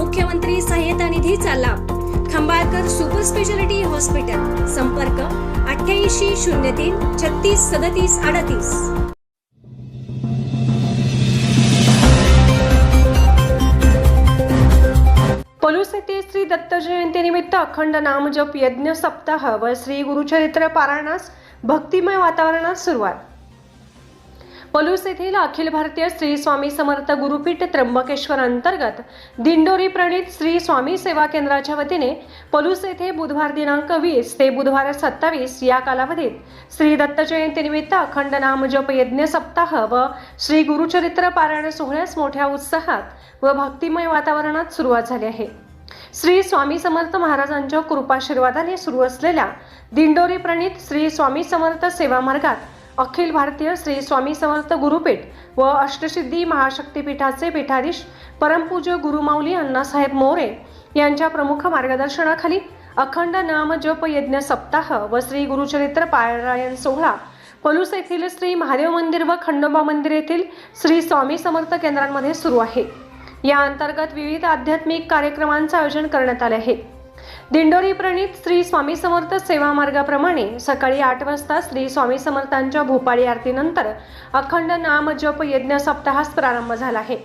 मुख्यमंत्री सहाय्यता निधीचा लाभ. Khambalkar super speciality hospital. संपर्क अठ्ठ्याऐंशी शून्य तीन छत्तीस सदतीस अडतीस. पलूस येथे श्री दत्त जयंतीनिमित्त अखंड नामजप यज्ञ सप्ताह व श्री गुरुचरित्र पारायणास भक्तिमय वातावरणात सुरुवात. पलूस येथील अखिल भारतीय श्री स्वामी समर्थ गुरुपीठ त्र्यंबकेश्वर अंतर्गत दिंडोरी प्रणित श्री स्वामी सेवा केंद्राच्या वतीने पलूस येथे बुधवार दिनांक वीस ते बुधवार सत्तावीस या कालावधीत श्री दत्त जयंतीनिमित्त अखंड नामजप यज्ञ सप्ताह व श्री गुरुचरित्र पारायण सोहळ्यास मोठ्या उत्साहात व भक्तिमय वातावरणात सुरुवात झाली आहे. श्री स्वामी समर्थ महाराजांच्या कृपाशीर्वादाने सुरू असलेल्या दिंडोरी प्रणित श्री स्वामी समर्थ सेवा मार्गात अखिल भारतीय श्री स्वामी समर्थ गुरुपीठ व अष्टसिद्धी महाशक्तीपीठाचे पीठाधीश परमपूज्य गुरुमाऊली अण्णासाहेब मोरे यांच्या प्रमुख मार्गदर्शनाखाली अखंड नाम जप यज्ञ सप्ताह व श्री गुरुचरित्र पारायण सोहळा पलूस येथील श्री महादेव मंदिर व खंडोबा मंदिर येथील श्री स्वामी समर्थ केंद्रांमध्ये सुरू आहे. या अंतर्गत विविध आध्यात्मिक कार्यक्रमांचं आयोजन करण्यात आले आहे. दिंडोरी प्रणित श्री स्वामी समर्थ सेवा मार्गाप्रमाणे सकाळी आठ वाजता श्री स्वामी समर्थांच्या भोपाळी आरतीनंतर अखंड नाम जप यज्ञ सप्ताहास प्रारंभ झाला आहे.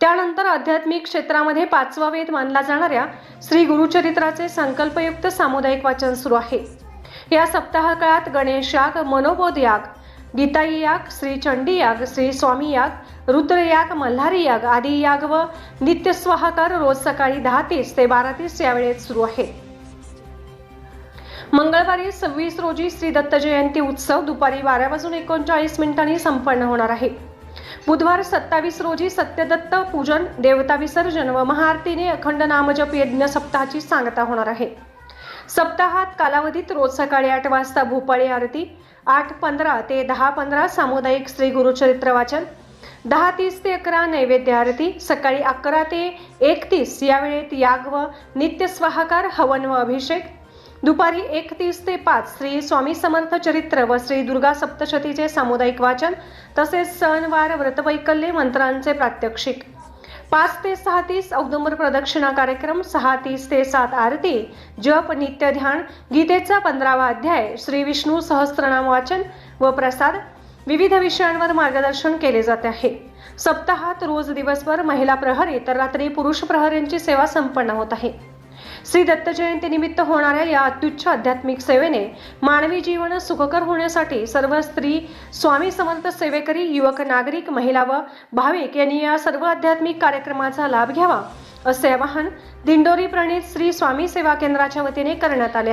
त्यानंतर आध्यात्मिक क्षेत्रामध्ये पाचवा वेद मानला जाणाऱ्या श्री गुरुचरित्राचे संकल्पयुक्त सामुदायिक वाचन सुरू आहे. या सप्ताह काळात गणेश याग मनोबोध याग गीताई याग श्री चंडी याग श्री स्वामी याग रुद्रयाग मल्हारी याग आदी याग व नित्य स्वाहाकार रोज सकाळी दहा तीस ते बारा तीस या वेळेत सुरू आहे मंगळवारी सव्वीस रोजी श्री दत्त जयंती उत्सव दुपारी बारा वाजून एकोणचाळीस मिनिटांनी संपन्न होणार आहे. बुधवार सत्तावीस रोजी सत्यदत्त पूजन देवता विसर्जन व महाआरतीने अखंड नामजप यज्ञ सप्ताहाची सांगता होणार आहे. सप्ताहात कालावधीत रोज सकाळी आठ वाजता भोपाळी आरती आठ पंधरा ते दहा पंधरा सामुदायिक श्री गुरुचरित्र वाचन दहा तीस ते अकरा नैवेद्य आरती सकाळी अकरा ते एकतीस या वेळेत याग व नित्य स्वाहाकार हवन व अभिषेक. दुपारी एक तीस ते पाच श्री स्वामी समर्थ चरित्र व श्री दुर्गा सप्तशतीचे सामुदायिक वाचन तसेच सणवार व्रतवैकल्य मंत्रांचे प्रात्यक्षिक. पाच ते सहा तीस औदुंबर प्रदक्षिणा कार्यक्रम सहा तीस ते सात आरती जप नित्य ध्यान गीतेचा पंधरावा अध्याय श्री विष्णू सहस्त्रनाम वाचन व प्रसाद विविध विषयांवर मार्गदर्शन केले जाते आहे. सप्ताहात रोज दिवसभर महिला प्रहरी तर रात्री पुरुष प्रहरींची सेवा संपन्न होत आहे. श्री दत्त जयंतीनिमित्त होणाऱ्या या अत्युच्च आध्यात्मिक सेवेने मानवी जीवन सुखकर होण्यासाठी सर्व स्त्री स्वामी समर्थ सेवेकरी युवक नागरिक महिला व भाविक यांनी या सर्व आध्यात्मिक कार्यक्रमाचा लाभ घ्यावा असे आवाहन दिंडोरी प्रणित श्री स्वामी सेवा केंद्राच्या वतीने करण्यात आले आहे